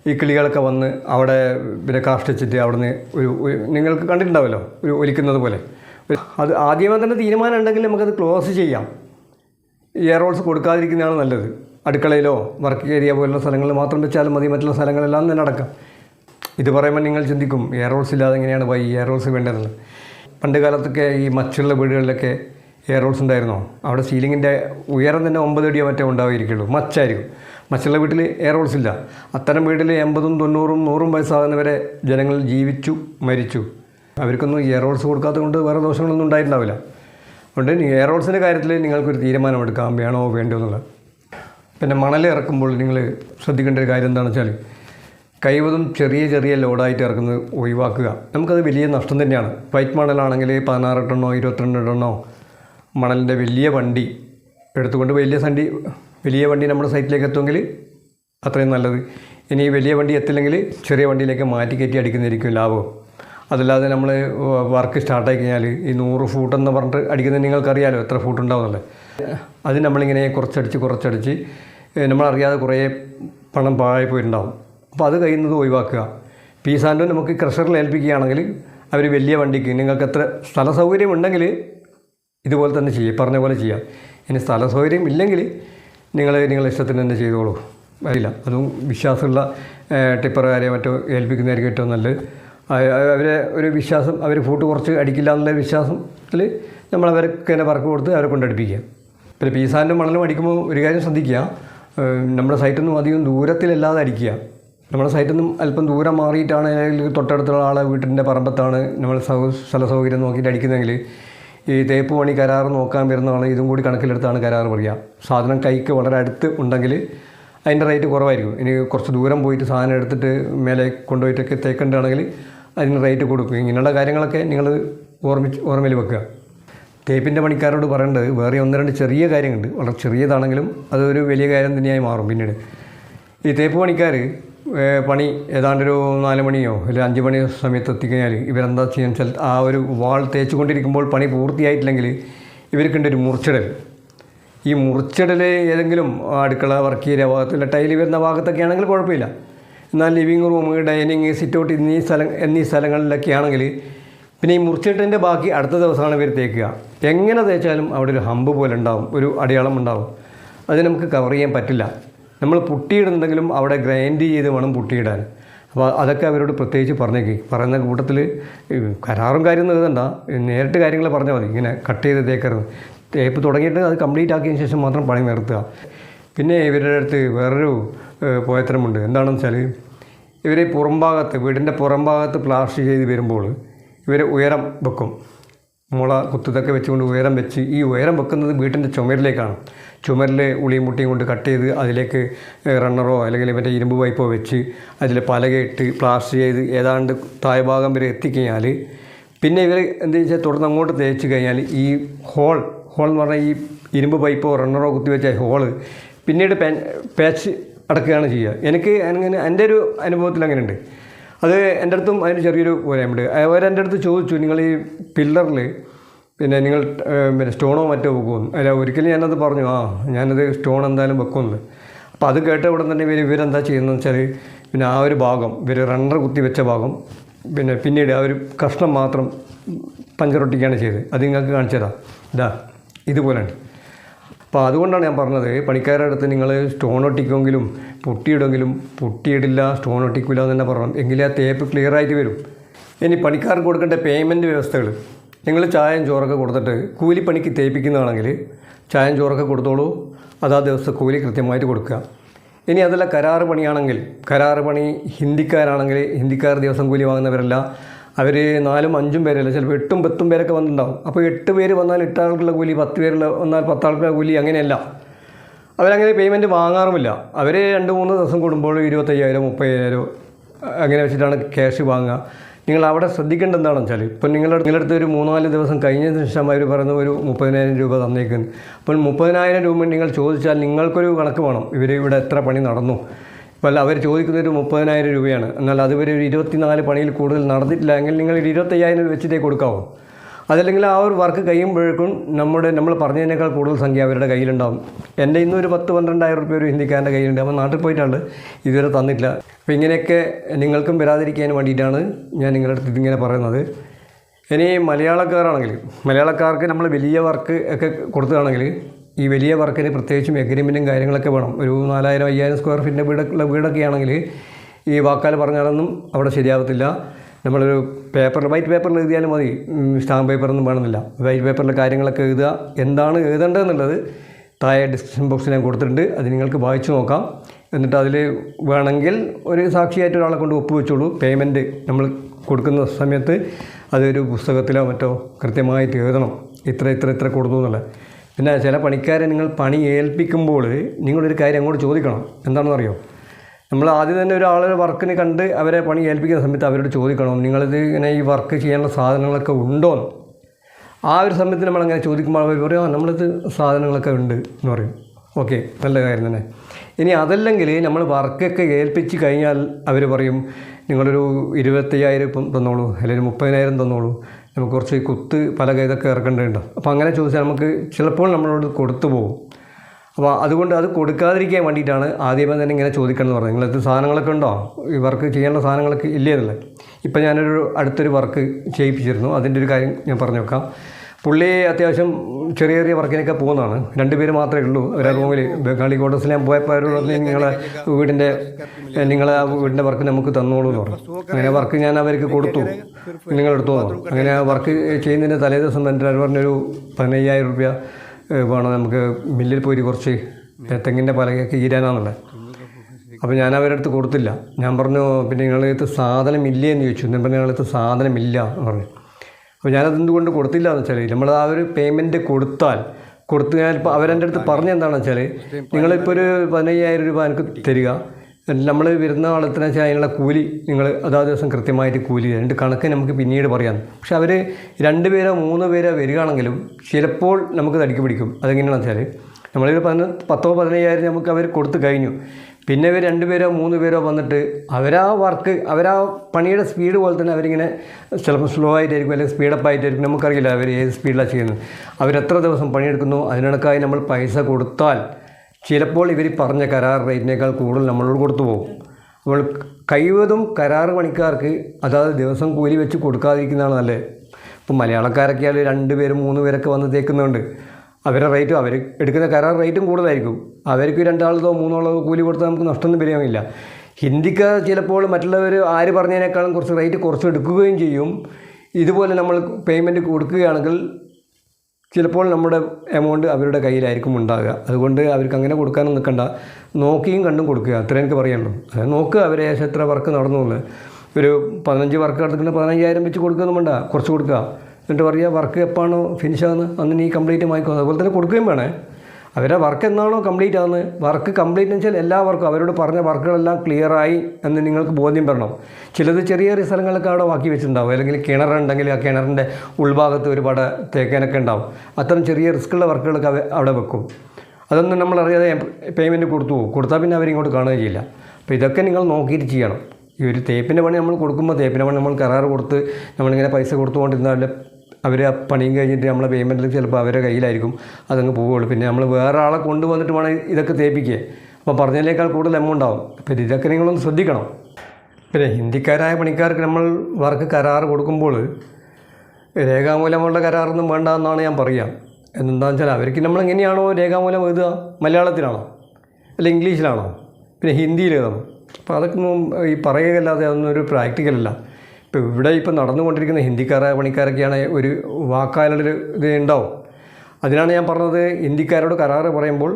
ഈ കിളികളൊക്കെ വന്ന് അവിടെ പിന്നെ കാഷ്ടിച്ചിട്ട് അവിടുന്ന് ഒരു നിങ്ങൾക്ക് കണ്ടിട്ടുണ്ടാവുമല്ലോ ഒരു ഒലിക്കുന്നത് പോലെ. അത് ആദ്യമേ തന്നെ തീരുമാനം ഉണ്ടെങ്കിൽ നമുക്കത് ക്ലോസ് ചെയ്യാം. എയർ റോൾസ് കൊടുക്കാതിരിക്കുന്നതാണ് നല്ലത്. അടുക്കളയിലോ വർക്ക് ഏരിയ പോലുള്ള സ്ഥലങ്ങളിൽ മാത്രം വെച്ചാലും മതി. മറ്റുള്ള സ്ഥലങ്ങളെല്ലാം തന്നെ അടക്കാം. ഇത് പറയുമ്പോൾ നിങ്ങൾ ചിന്തിക്കും എയർ റോൾസ് ഇല്ലാതെ എങ്ങനെയാണ് വൈ എയർ റോൾസ് വേണ്ടതെന്ന്. പണ്ട് കാലത്തൊക്കെ ഈ മച്ചുള്ള വീടുകളിലൊക്കെ എയർ റോൾസ് ഉണ്ടായിരുന്നോ? അവിടെ സീലിങ്ങിന്റെ ഉയരം തന്നെ ഒമ്പത് അടിയോ മറ്റോ ഉണ്ടാവുകയിരിക്കുള്ളൂ മച്ചായിരിക്കും. മച്ചുള്ള വീട്ടിൽ എയർ റോൾസ് ഇല്ല. അത്തരം വീട്ടിൽ എൺപതും തൊണ്ണൂറും നൂറും വയസ്സാകുന്നവരെ ജനങ്ങൾ ജീവിച്ചു മരിച്ചു. അവർക്കൊന്നും എയർ റോൾസ് കൊടുക്കാത്തത് കൊണ്ട് വേറെ ദോഷങ്ങളൊന്നും ഉണ്ടായിട്ടുണ്ടാവില്ല. അതുകൊണ്ട് എയർ റോൾസിന്റെ കാര്യത്തിൽ നിങ്ങൾക്കൊരു തീരുമാനമെടുക്കാം വേണോ വേണ്ടോ എന്നുള്ളത്. പിന്നെ മണൽ ഇറക്കുമ്പോൾ നിങ്ങൾ ശ്രദ്ധിക്കേണ്ട ഒരു കാര്യം എന്താണെന്ന് വെച്ചാൽ കഴിവതും ചെറിയ ചെറിയ ലോഡായിട്ട് ഇറക്കുന്നത് ഒഴിവാക്കുക. നമുക്കത് വലിയ നഷ്ടം തന്നെയാണ്. വൈറ്റ് മണലാണെങ്കിൽ പതിനാറ് ടണ്ണോ ഇരുപത്തിരണ്ട് ടണ്ണോ മണലിന്റെ വലിയ വണ്ടി എടുത്തുകൊണ്ട് വലിയ സണ്ടി വലിയ വണ്ടി നമ്മുടെ സൈറ്റിലേക്ക് എത്തുമെങ്കിൽ അത്രയും നല്ലത്. ഇനി വലിയ വണ്ടി എത്തില്ലെങ്കിൽ ചെറിയ വണ്ടിയിലേക്ക് മാറ്റി കയറ്റി അടിക്കുന്നതായിരിക്കും ലാഭം. അതല്ലാതെ നമ്മൾ വർക്ക് സ്റ്റാർട്ടായി കഴിഞ്ഞാൽ ഈ നൂറ് ഫൂട്ട് എന്ന് പറഞ്ഞിട്ട് അടിക്കുന്നത് നിങ്ങൾക്കറിയാലോ എത്ര ഫൂട്ട് ഉണ്ടാവുന്നുള്ളത് അത് നമ്മളിങ്ങനെ കുറച്ചടിച്ച് കുറച്ചടിച്ച് നമ്മളറിയാതെ കുറേ പണം പാഴായി പോയിട്ടുണ്ടാവും. അപ്പോൾ അത് കഴിയുന്നത് ഒഴിവാക്കുക. പി സാൻഡോ നമുക്ക് ക്രഷറിൽ ഏൽപ്പിക്കുകയാണെങ്കിൽ അവർ വലിയ വണ്ടിക്ക് നിങ്ങൾക്ക് എത്ര സ്ഥല സൗകര്യം ഉണ്ടെങ്കിൽ ഇതുപോലെ തന്നെ ചെയ്യുക പറഞ്ഞ പോലെ ചെയ്യാം. ഇനി സ്ഥല സൗകര്യം ഇല്ലെങ്കിൽ നിങ്ങൾ നിങ്ങളുടെ ഇഷ്ടത്തിന് തന്നെ ചെയ്തോളൂ. അറിയില്ല അതും വിശ്വാസമുള്ള ടിപ്പറുകാരെ മറ്റോ ഏൽപ്പിക്കുന്നതായിരിക്കും ഏറ്റവും നല്ലത്. അവരെ ഒരു വിശ്വാസം അവർ ഫൂട്ട് കുറച്ച് അടിക്കില്ല എന്നുള്ള വിശ്വാസത്തിൽ നമ്മൾ അവർക്ക് തന്നെ വർക്ക് കൊടുത്ത് അവരെ കൊണ്ടടിപ്പിക്കുക പിന്നെ പീസാന്റെ മണലും അടിക്കുമ്പോൾ ഒരു കാര്യം ശ്രദ്ധിക്കുക. നമ്മുടെ സൈറ്റൊന്നും അധികം ദൂരത്തിലല്ലാതെ അടിക്കുക. നമ്മുടെ സൈറ്റിൽ നിന്നും അല്പം ദൂരം മാറിയിട്ടാണ് അല്ലെങ്കിൽ തൊട്ടടുത്തുള്ള ആളെ വീട്ടിന്റെ പറമ്പത്താണ് നമ്മൾ സൗ സ്ഥല സൗകര്യം നോക്കിയിട്ട് അടിക്കുന്നതെങ്കിൽ ഈ തേപ്പ് പണി കരാർ നോക്കാൻ വരുന്ന ആൾ ഇതും കൂടി കണക്കിലെടുത്താണ് കരാർ പറയുക. സാധനം കൈക്ക് വളരെ അടുത്ത് ഉണ്ടെങ്കിൽ അതിന്റെ റേറ്റ് കുറവായിരിക്കും. ഇനി കുറച്ച് ദൂരം പോയിട്ട് സാധനം എടുത്തിട്ട് മേലെ കൊണ്ടുപോയിട്ടൊക്കെ തേക്കേണ്ടതാണെങ്കിൽ അതിന് റേറ്റ് കൊടുക്കും. ഇങ്ങനെയുള്ള കാര്യങ്ങളൊക്കെ നിങ്ങൾ ഓർമ്മിച്ച് ഓർമ്മയിൽ വെക്കുക. തേപ്പിന്റെ പണിക്കാരോട് പറയേണ്ടത് വേറെ ഒന്ന് രണ്ട് ചെറിയ കാര്യങ്ങളുണ്ട്. വളരെ ചെറിയതാണെങ്കിലും അതൊരു വലിയ കാര്യം തന്നെയായി മാറും പിന്നീട്. ഈ തേപ്പ് പണിക്കാർ പണി ഏതാണ്ടൊരു നാല് മണിയോ അല്ലെങ്കിൽ അഞ്ച് മണി സമയത്ത് എത്തിക്കഴിഞ്ഞാൽ ഇവരെന്താ ചെയ്യാൻ വെച്ചാൽ ആ ഒരു വാൾ തേച്ചുകൊണ്ടിരിക്കുമ്പോൾ പണി പൂർത്തിയായിട്ടില്ലെങ്കിൽ ഇവർക്കുണ്ട് ഒരു മുറിച്ചിടൽ. ഈ മുറിച്ചിടൽ ഏതെങ്കിലും അടുക്കള വർക്ക് ഏരിയ ഭാഗത്തുള്ള ടൈൽ വരുന്ന ഭാഗത്തൊക്കെ ആണെങ്കിൽ കുഴപ്പമില്ല. എന്നാൽ living room dining sit out എന്നീ സ്ഥലം എന്നീ സ്ഥലങ്ങളിലൊക്കെ ആണെങ്കിൽ പിന്നെ ഈ മുറിച്ചിട്ടിന്റെ ബാക്കി അടുത്ത ദിവസമാണ് ഇവർ തേക്കുക. എങ്ങനെ തേച്ചാലും അവിടെ ഒരു ഹമ്പ് പോലെ ഉണ്ടാവും ഒരു അടയാളം ഉണ്ടാവും. അത് നമുക്ക് കവർ ചെയ്യാൻ പറ്റില്ല. നമ്മൾ പുട്ടിയിടുന്നുണ്ടെങ്കിലും അവിടെ ഗ്രൈൻഡ് ചെയ്ത് വേണം പുട്ടിയിടാൻ. അപ്പോൾ അതൊക്കെ അവരോട് പ്രത്യേകിച്ച് പറഞ്ഞേക്ക്. പറയുന്ന കൂട്ടത്തിൽ കരാറും കാര്യം എഴുതണ്ട നേരിട്ട് കാര്യങ്ങൾ പറഞ്ഞാൽ മതി. ഇങ്ങനെ കട്ട് ചെയ്ത് തേക്കരുത്. തേപ്പ് തുടങ്ങിയിട്ട് അത് കംപ്ലീറ്റ് ആക്കിയതിന് ശേഷം മാത്രം പണി നിർത്തുക. പിന്നെ ഇവരുടെ അടുത്ത് വേറൊരു പോയത്തരമുണ്ട്. എന്താണെന്ന് വെച്ചാൽ ഇവരെ പുറംഭാഗത്ത് വീടിന്റെ പുറംഭാഗത്ത് പ്ലാസ്റ്റർ ചെയ്ത് വരുമ്പോൾ ഇവർ ഉയരം വെക്കും. മുള കുത്തതൊക്കെ വെച്ചുകൊണ്ട് ഉയരം വെച്ച് ഈ ഉയരം വെക്കുന്നത് വീട്ടിന്റെ ചുമരിലേക്കാണ്. ചുമരിൽ ഉളിയും മുട്ടിയും കൊണ്ട് കട്ട് ചെയ്ത് അതിലേക്ക് റണ്ണറോ അല്ലെങ്കിൽ മറ്റേ ഇരുമ്പ് പൈപ്പോ വെച്ച് അതിൽ പലകയിട്ട് പ്ലാസ്റ്റർ ചെയ്ത് ഏതാണ്ട് താഴ്ഭാഗം വരെ എത്തിക്കഴിഞ്ഞാൽ പിന്നെ ഇവർ എന്ത് വെച്ചാൽ തുടർന്ന് അങ്ങോട്ട് തേച്ച് കഴിഞ്ഞാൽ ഈ ഹോൾ ഹോൾ എന്ന് പറഞ്ഞാൽ ഈ ഇരുമ്പ് പൈപ്പോ റണ്ണറോ കുത്തിവെച്ച ഹോൾ പിന്നീട് പാച്ച് അടക്കുകയാണ് ചെയ്യുക. എനിക്ക് അങ്ങനെ എന്റെ ഒരു അനുഭവത്തിൽ അങ്ങനെയുണ്ട്. അത് എന്റെ അടുത്തും അതിന് ചെറിയൊരു പോരായ്മയുണ്ട്. അവരെന്റെ അടുത്ത് ചോദിച്ചു നിങ്ങൾ ഈ പില്ലറിൽ പിന്നെ നിങ്ങൾ പിന്നെ സ്റ്റോണോ മറ്റോ വെക്കുമെന്ന് അല്ല ഒരിക്കലും ഞാനത് പറഞ്ഞു ആ ഞാനത് സ്റ്റോൺ എന്തായാലും വെക്കുമെന്ന്. അപ്പോൾ അത് കേട്ട ഉടൻ തന്നെ ഇവർ ഇവരെന്താ ചെയ്യുന്നതെന്ന് വെച്ചാൽ പിന്നെ ആ ഒരു ഭാഗം ഇവർ റണ്ണർ കുത്തി വെച്ച ഭാഗം പിന്നെ പിന്നീട് ആ ഒരു കഷ്ണം മാത്രം പഞ്ചറൊട്ടിക്കാണ് ചെയ്തത്. അത് നിങ്ങൾക്ക് കാണിച്ചു തരാം. ഇതാ ഇതുപോലെയാണ്. അപ്പോൾ അതുകൊണ്ടാണ് ഞാൻ പറഞ്ഞത് പണിക്കാരുടെ അടുത്ത് നിങ്ങൾ സ്റ്റോൺ ഒട്ടിക്കുമെങ്കിലും പൊട്ടിയിടുമെങ്കിലും പൊട്ടിയിടില്ല സ്റ്റോൺ ഒട്ടിക്കില്ല എന്ന് തന്നെ പറയണം. എങ്കിലേ ആ തേപ്പ് ക്ലിയർ ആയിട്ട് വരും. ഇനി പണിക്കാർക്ക് കൊടുക്കേണ്ട പേയ്മെന്റ് വ്യവസ്ഥകൾ നിങ്ങൾ ചായയും ചോറൊക്കെ കൊടുത്തിട്ട് കൂലിപ്പണിക്ക് തേപ്പിക്കുന്നതാണെങ്കിൽ ചായയും ചോറൊക്കെ കൊടുത്തോളൂ. അതാ ദിവസം കൂലി കൃത്യമായിട്ട് കൊടുക്കുക. ഇനി അതല്ല കരാറ് പണിയാണെങ്കിൽ കരാറ് പണി ഹിന്ദിക്കാരാണെങ്കിൽ ഹിന്ദിക്കാർ ദിവസം കൂലി വാങ്ങുന്നവരല്ല അവർ നാലും അഞ്ചും പേരല്ല ചിലപ്പോൾ എട്ടും പത്തും പേരൊക്കെ വന്നിട്ടുണ്ടാവും. അപ്പോൾ എട്ട് പേര് വന്നാൽ എട്ട് ആൾക്കുള്ള കൂലി പത്ത് പേരുള്ള വന്നാൽ പത്താൾക്കുള്ള കൂലി അങ്ങനെയല്ല. അവരങ്ങനെ പേയ്മെന്റ് വാങ്ങാറുമില്ല. അവർ രണ്ട് മൂന്ന് ദിവസം കൂടുമ്പോൾ ഇരുപത്തയ്യായിരം മുപ്പതിനായിരം അങ്ങനെ വെച്ചിട്ടാണ് ക്യാഷ് വാങ്ങുക. നിങ്ങൾ അവിടെ ശ്രദ്ധിക്കേണ്ട എന്താണെന്ന് വെച്ചാൽ ഇപ്പം നിങ്ങളുടെ നിങ്ങളുടെ അടുത്ത് ഒരു മൂന്നാൽ ദിവസം കഴിഞ്ഞതിന് ശേഷം അവർ പറയുന്ന ഒരു മുപ്പതിനായിരം രൂപ തന്നേക്കുന്നു അപ്പോൾ മുപ്പതിനായിരം രൂപ നിങ്ങൾ ചോദിച്ചാൽ നിങ്ങൾക്കൊരു കണക്ക് വേണം. ഇവർ ഇവിടെ എത്ര പണി നടന്നു? ഇപ്പോൾ അവർ ചോദിക്കുന്ന ഒരു മുപ്പതിനായിരം രൂപയാണ്. എന്നാൽ അതുവരെ ഒരു ഇരുപത്തിനാല് പണിയിൽ കൂടുതൽ നടന്നിട്ടില്ല എങ്കിൽ നിങ്ങൾ ഇരുപത്തയ്യായിരം വെച്ചിട്ടേ കൊടുക്കാവൂ. അതല്ലെങ്കിൽ ആ ഒരു വർക്ക് കഴിയുമ്പോഴേക്കും നമ്മുടെ നമ്മൾ പറഞ്ഞതിനേക്കാൾ കൂടുതൽ സംഖ്യ അവരുടെ കയ്യിലുണ്ടാവും. എന്റെ ഇന്നും ഒരു പത്ത് പന്ത്രണ്ടായിരം റുപ്യ ഒരു ഹിന്ദിക്കാരന്റെ കയ്യിലുണ്ട്. അപ്പോൾ നാട്ടിൽ പോയിട്ടാണ്. ഇതുവരെ തന്നിട്ടില്ല. അപ്പോൾ ഇങ്ങനെയൊക്കെ നിങ്ങൾക്കും വരാതിരിക്കാൻ വേണ്ടിയിട്ടാണ് ഞാൻ നിങ്ങളുടെ അടുത്ത് ഇതിങ്ങനെ പറയുന്നത്. ഇനി മലയാളക്കാരാണെങ്കിൽ മലയാളക്കാർക്ക് നമ്മൾ വലിയ വർക്ക് ഒക്കെ കൊടുത്തതാണെങ്കിൽ ഈ വലിയ വർക്കിന് പ്രത്യേകിച്ചും എഗ്രിമെന്റും കാര്യങ്ങളൊക്കെ വേണം. ഒരു നാലായിരം അയ്യായിരം സ്ക്വയർ ഫീറ്റിന്റെ വീടൊക്കെ വീടൊക്കെ ആണെങ്കിൽ ഈ വാക്കാൽ പറഞ്ഞാലൊന്നും അവിടെ ശരിയാവത്തില്ല. നമ്മളൊരു പേപ്പറിൽ വൈറ്റ് പേപ്പറിൽ എഴുതിയാലും മതി. സ്റ്റാമ്പ് പേപ്പറൊന്നും വേണമെന്നില്ല. വൈറ്റ് പേപ്പറിലെ കാര്യങ്ങളൊക്കെ എഴുതുക. എന്താണ് എഴുതേണ്ടതെന്നുള്ളത് താഴെ ഡിസ്ക്രിപ്ഷൻ ബോക്സിൽ ഞാൻ കൊടുത്തിട്ടുണ്ട്. അത് നിങ്ങൾക്ക് വായിച്ചു നോക്കാം. എന്നിട്ട് അതിൽ വേണമെങ്കിൽ ഒരു സാക്ഷിയായിട്ട് ഒരാളെ കൊണ്ട് ഒപ്പുവെച്ചോളൂ. പേയ്മെന്റ് നമ്മൾ കൊടുക്കുന്ന സമയത്ത് അതൊരു പുസ്തകത്തിലോ മറ്റോ കൃത്യമായിട്ട് എഴുതണം. ഇത്ര ഇത്ര ഇത്ര കൊടുത്തു എന്നുള്ളത്. പിന്നെ ചില പണിക്കാരെ നിങ്ങൾ പണി ഏൽപ്പിക്കുമ്പോൾ നിങ്ങളൊരു കാര്യം അങ്ങോട്ട് ചോദിക്കണം. എന്താണെന്ന് അറിയോ നമ്മൾ ആദ്യം തന്നെ ഒരാളെ വർക്കിന് കണ്ട് അവരെ പണി ഏൽപ്പിക്കുന്ന സമയത്ത് അവരോട് ചോദിക്കണം നിങ്ങളിത് ഇങ്ങനെ ഈ വർക്ക് ചെയ്യാനുള്ള സാധനങ്ങളൊക്കെ ഉണ്ടോ ആ ഒരു സമയത്ത് നമ്മളങ്ങനെ ചോദിക്കുമ്പോൾ അവർ പറയും "ആ, നമ്മളിത് സാധനങ്ങളൊക്കെ ഉണ്ട് എന്ന് പറയും. ഓക്കെ നല്ല കാര്യം തന്നെ. ഇനി അതല്ലെങ്കിൽ നമ്മൾ വർക്കൊക്കെ ഏൽപ്പിച്ച് കഴിഞ്ഞാൽ അവർ പറയും നിങ്ങളൊരു ഇരുപത്തയ്യായിരം ഇപ്പം തന്നോളൂ അല്ലെങ്കിൽ മുപ്പതിനായിരം തന്നോളൂ നമുക്ക് കുറച്ച് കുത്ത് പല ഇതൊക്കെ ഇറക്കേണ്ടതുണ്ട്. അപ്പോൾ അങ്ങനെ ചോദിച്ചാൽ നമുക്ക് ചിലപ്പോൾ നമ്മളോട് കൊടുത്തു പോകും. അപ്പോൾ അതുകൊണ്ട് അത് കൊടുക്കാതിരിക്കാൻ വേണ്ടിയിട്ടാണ് ആദ്യമേ തന്നെ ഇങ്ങനെ ചോദിക്കണം എന്ന് പറഞ്ഞത് നിങ്ങളടുത്ത് സാധനങ്ങളൊക്കെ ഉണ്ടോ? ഈ വർക്ക് ചെയ്യേണ്ട സാധനങ്ങളൊക്കെ ഇല്ലേ എന്നുള്ളത് ഇപ്പം ഞാനൊരു അടുത്തൊരു വർക്ക് ചെയ്യിപ്പിച്ചിരുന്നു. അതിന്റെ ഒരു കാര്യം ഞാൻ പറഞ്ഞു വെക്കാം. പുള്ളി അത്യാവശ്യം ചെറിയ ചെറിയ വർക്കിനൊക്കെ പോകുന്നതാണ്. രണ്ടുപേര് മാത്രമേ ഉള്ളൂ. ഒരു റൂമിൽ ബംഗാളി ക്വാർട്ടേഴ്സിൽ ഞാൻ പോയപ്പോൾ അവരോട് പറഞ്ഞു നിങ്ങളെ വീടിന്റെ നിങ്ങളെ ആ വീടിന്റെ വർക്ക് നമുക്ക് തന്നോളൂ എന്ന് പറഞ്ഞു. അങ്ങനെ വർക്ക് ഞാൻ അവർക്ക് കൊടുത്തു. നിങ്ങളെടുത്തു അങ്ങനെ ആ വർക്ക് ചെയ്യുന്നതിന്റെ തലേ ദിവസം തന്നെ അവർ പറഞ്ഞൊരു പതിനയ്യായിരം ഏഹ് വേണം. നമുക്ക് മില്ലിൽ പോയിട്ട് കുറച്ച് തെങ്ങിന്റെ പലകയൊക്കെ ഈരാനാണുള്ളത്. അപ്പോൾ ഞാൻ അവരുടെ അടുത്ത് കൊടുത്തില്ല. ഞാൻ പറഞ്ഞു പിന്നെ നിങ്ങളുടെ അടുത്ത് സാധനം ഇല്ലേ എന്ന് ചോദിച്ചു. ഞാൻ പറഞ്ഞു നിങ്ങളുടെ അടുത്ത് സാധനം ഇല്ല എന്ന് പറഞ്ഞു. അപ്പോൾ ഞാനത് എന്തുകൊണ്ട് കൊടുത്തില്ല എന്ന് വെച്ചാൽ നമ്മൾ ആ ഒരു പേയ്മെന്റ് കൊടുത്താൽ കൊടുത്തു ഞാൻ ഇപ്പോൾ അവരെന്റെ അടുത്ത് പറഞ്ഞെന്താണെന്ന് വെച്ചാൽ നിങ്ങളിപ്പോൾ ഒരു പതിനയ്യായിരം രൂപ എനിക്ക് തരിക. നമ്മൾ വരുന്ന ആളെത്ര വെച്ചാൽ അതിനുള്ള കൂലി നിങ്ങൾ അതാ ദിവസം കൃത്യമായിട്ട് കൂലി രണ്ട് കണക്ക് നമുക്ക് പിന്നീട് പറയാം. പക്ഷെ അവർ രണ്ട് പേരോ മൂന്ന് പേരോ വരികയാണെങ്കിലും ചിലപ്പോൾ നമുക്ക് തടിക്ക് പിടിക്കും. അതെങ്ങനെയാണെന്ന് വെച്ചാൽ നമ്മളൊരു പതിന പത്തോ പതിനയ്യായിരം നമുക്ക് അവർ കൊടുത്തു കഴിഞ്ഞു. പിന്നെ ഇവർ രണ്ട് പേരോ മൂന്ന് പേരോ വന്നിട്ട് അവരാ വർക്ക് അവരാ പണിയുടെ സ്പീഡ് പോലെ തന്നെ അവരിങ്ങനെ ചിലപ്പോൾ സ്ലോ ആയിട്ടായിരിക്കും അല്ലെങ്കിൽ സ്പീഡപ്പ് ആയിട്ടായിരിക്കും. നമുക്കറിയില്ല അവർ ഏത് സ്പീഡിലാണ് ചെയ്യുന്നത്. അവരെത്ര ദിവസം പണിയെടുക്കുന്നു? അതിനിടക്കായി നമ്മൾ പൈസ കൊടുത്താൽ ചിലപ്പോൾ ഇവർ പറഞ്ഞ കരാർ റേറ്റിനേക്കാൾ കൂടുതൽ നമ്മളോട് കൊടുത്തു പോകും. അപ്പോൾ കഴിവതും കരാർ പണിക്കാർക്ക് അതായത് ദിവസം കൂലി വെച്ച് കൊടുക്കാതിരിക്കുന്നതാണ് നല്ലത്. ഇപ്പം മലയാളക്കാരൊക്കെ രണ്ട് പേരും മൂന്ന് പേരൊക്കെ വന്ന് തേക്കുന്നുണ്ട്. അവരുടെ റേറ്റും അവർ എടുക്കുന്ന കരാർ റേറ്റും കൂടുതലായിരിക്കും. അവർക്ക് രണ്ടാളതോ മൂന്നാളതോ കൂലി കൊടുത്താൽ നമുക്ക് നഷ്ടമൊന്നും വരികയില്ല ഹിന്ദിക്കാർ ചിലപ്പോൾ മറ്റുള്ളവർ ആര് പറഞ്ഞതിനേക്കാളും കുറച്ച് റേറ്റ് കുറച്ച് എടുക്കുകയും ചെയ്യും. ഇതുപോലെ നമ്മൾ പേയ്മെന്റ് കൊടുക്കുകയാണെങ്കിൽ ചിലപ്പോൾ നമ്മുടെ എമൗണ്ട് അവരുടെ കയ്യിലായിരിക്കും ഉണ്ടാകുക അതുകൊണ്ട് അവർക്ക് അങ്ങനെ കൊടുക്കാനും നിൽക്കണ്ട. നോക്കിയും കണ്ടും കൊടുക്കുക. അത്രേ എനിക്ക് പറയണ്ടോ അത് നോക്കുക അവർ ഏകദേശം എത്ര വർക്ക് നടന്നു എന്ന്. ഒരു പതിനഞ്ച് വർക്ക് നടക്കുന്ന പതിനഞ്ചായിരം വെച്ച് കൊടുക്കുകയൊന്നും വേണ്ട. കുറച്ച് കൊടുക്കുക. എന്നിട്ട് പറയുക വർക്ക് എപ്പോഴാണോ ഫിനിഷ് ആകുന്നത് അന്ന് നീ കംപ്ലീറ്റ് വാങ്ങിക്കോ അതുപോലെ തന്നെ കൊടുക്കുകയും വേണേ. അവരുടെ വർക്ക് എന്നാണോ കംപ്ലീറ്റ് ആകുന്നത് വർക്ക് കംപ്ലീറ്റ് എന്ന് വെച്ചാൽ എല്ലാ വർക്കും അവരോട് പറഞ്ഞ വർക്കുകളെല്ലാം ക്ലിയറായി എന്ന് നിങ്ങൾക്ക് ബോധ്യം വരണം. ചിലത് ചെറിയ ചെറിയ സ്ഥലങ്ങളൊക്കെ അവിടെ ബാക്കി വെച്ചിട്ടുണ്ടാവും. അല്ലെങ്കിൽ കിണറുണ്ടെങ്കിൽ ആ കിണറിന്റെ ഉൾഭാഗത്ത് ഒരുപാട് തേക്കാനൊക്കെ ഉണ്ടാവും. അത്തരം ചെറിയ റിസ്ക്കുള്ള വർക്കുകളൊക്കെ അവ- അവിടെ വെക്കും. അതൊന്നും നമ്മൾ അറിയാതെ പേയ്മെന്റ് കൊടുത്തു പോകും. കൊടുത്താൽ പിന്നെ അവരിങ്ങോട്ട് കാണുകയും ചെയ്യില്ല. അപ്പോൾ ഇതൊക്കെ നിങ്ങൾ നോക്കിയിട്ട് ചെയ്യണം. ഈ ഒരു തേപ്പിന്റെ പണി നമ്മൾ കൊടുക്കുമ്പോൾ തേപ്പിന്റെ പണി നമ്മൾ കരാർ കൊടുത്ത് നമ്മളിങ്ങനെ പൈസ കൊടുത്തുകൊണ്ടിരുന്നാൽ അവർ ആ പണിയും കഴിഞ്ഞിട്ട് നമ്മളെ പേയ്മെന്റിൽ ചിലപ്പോൾ അവരുടെ കയ്യിലായിരിക്കും അതങ്ങ് പോവുകയുള്ളൂ. പിന്നെ നമ്മൾ വേറെ ആളെ കൊണ്ടുവന്നിട്ട് വേണം ഇതൊക്കെ തേപ്പിക്കുക അപ്പോൾ പറഞ്ഞതിനേക്കാൾ കൂടുതൽ എമൗണ്ട് ആവും അപ്പോൾ ഇതൊക്കെ നിങ്ങളൊന്ന് ശ്രദ്ധിക്കണം. പിന്നെ ഹിന്ദിക്കാരായ പണിക്കാർക്ക് നമ്മൾ വർക്ക് കരാർ കൊടുക്കുമ്പോൾ രേഖാമൂലമുള്ള കരാറൊന്നും വേണ്ട എന്നാണ് ഞാൻ പറയുക എന്താണെന്ന് വെച്ചാൽ അവർക്ക് നമ്മൾ എങ്ങനെയാണോ രേഖാമൂലം എഴുതുക? മലയാളത്തിലാണോ? അല്ല ഇംഗ്ലീഷിലാണോ? പിന്നെ ഹിന്ദിയിൽ എഴുതണം അപ്പോൾ അതൊക്കെ ഈ പറയുകയല്ലാതെ അതൊന്നും ഒരു പ്രാക്ടിക്കലല്ല ഇപ്പോൾ ഇവിടെ ഇപ്പോൾ നടന്നുകൊണ്ടിരിക്കുന്ന ഹിന്ദിക്കാരെ പണിക്കാരൊക്കെയാണ് ഒരു വാക്കാലൊരു ഇത് ഉണ്ടാവും. അതിനാണ് ഞാൻ പറഞ്ഞത് ഹിന്ദിക്കാരോട് കരാറ് പറയുമ്പോൾ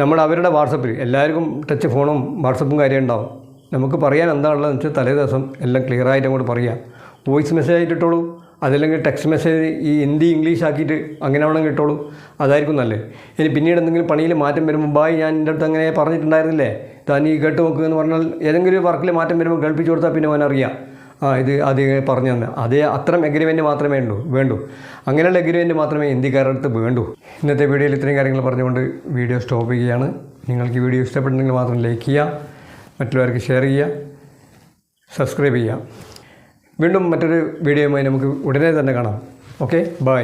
നമ്മൾ അവരുടെ വാട്സപ്പിൽ എല്ലാവർക്കും ടച്ച് ഫോണും വാട്സപ്പും കാര്യം ഉണ്ടാവും. നമുക്ക് പറയാൻ എന്താണുള്ളതെന്ന് വെച്ചാൽ തലേ ദിവസം എല്ലാം ക്ലിയർ ആയിട്ട് അങ്ങോട്ട് പറയാം. വോയിസ് മെസ്സേജ് ആയിട്ട് ഇട്ടോളൂ. അതല്ലെങ്കിൽ ടെക്സ്റ്റ് മെസ്സേജ് ഈ ഹിന്ദി ഇംഗ്ലീഷ് ആക്കിയിട്ട് അങ്ങനെ വേണം ഇട്ടോളൂ. അതായിരിക്കും നല്ലത്. ഇനി പിന്നീട് എന്തെങ്കിലും പണിയിൽ മാറ്റം വരുമ്പോൾ ബായ് ഞാൻ എന്റെ അടുത്ത് അങ്ങനെ പറഞ്ഞിട്ടുണ്ടായിരുന്നില്ലേ? താൻ ഈ കേട്ട് നോക്കുക എന്ന് പറഞ്ഞാൽ ഏതെങ്കിലും വർക്കിൽ മാറ്റം വരുമ്പോൾ കേൾപ്പിച്ചു കൊടുത്താൽ പിന്നെ ആ ഇത് അത് പറഞ്ഞു തന്നെ. അതേ അത്തരം എഗ്രിമെന്റ് മാത്രമേ ഉള്ളൂ വേണ്ടൂ. അങ്ങനെയുള്ള എഗ്രിമെന്റ് മാത്രമേ ഇന്ത്യക്കാരുടെ അടുത്ത് വേണ്ടൂ. ഇന്നത്തെ വീഡിയോയിൽ ഇത്രയും കാര്യങ്ങൾ പറഞ്ഞുകൊണ്ട് വീഡിയോ സ്റ്റോപ്പ് ചെയ്യുകയാണ്. നിങ്ങൾക്ക് ഈ വീഡിയോ ഇഷ്ടപ്പെട്ടെങ്കിൽ മാത്രം ലൈക്ക് ചെയ്യുക മറ്റുള്ളവർക്ക് ഷെയർ ചെയ്യുക സബ്സ്ക്രൈബ് ചെയ്യുക. വീണ്ടും മറ്റൊരു വീഡിയോയുമായി നമുക്ക് ഉടനെ തന്നെ കാണാം. Okay bye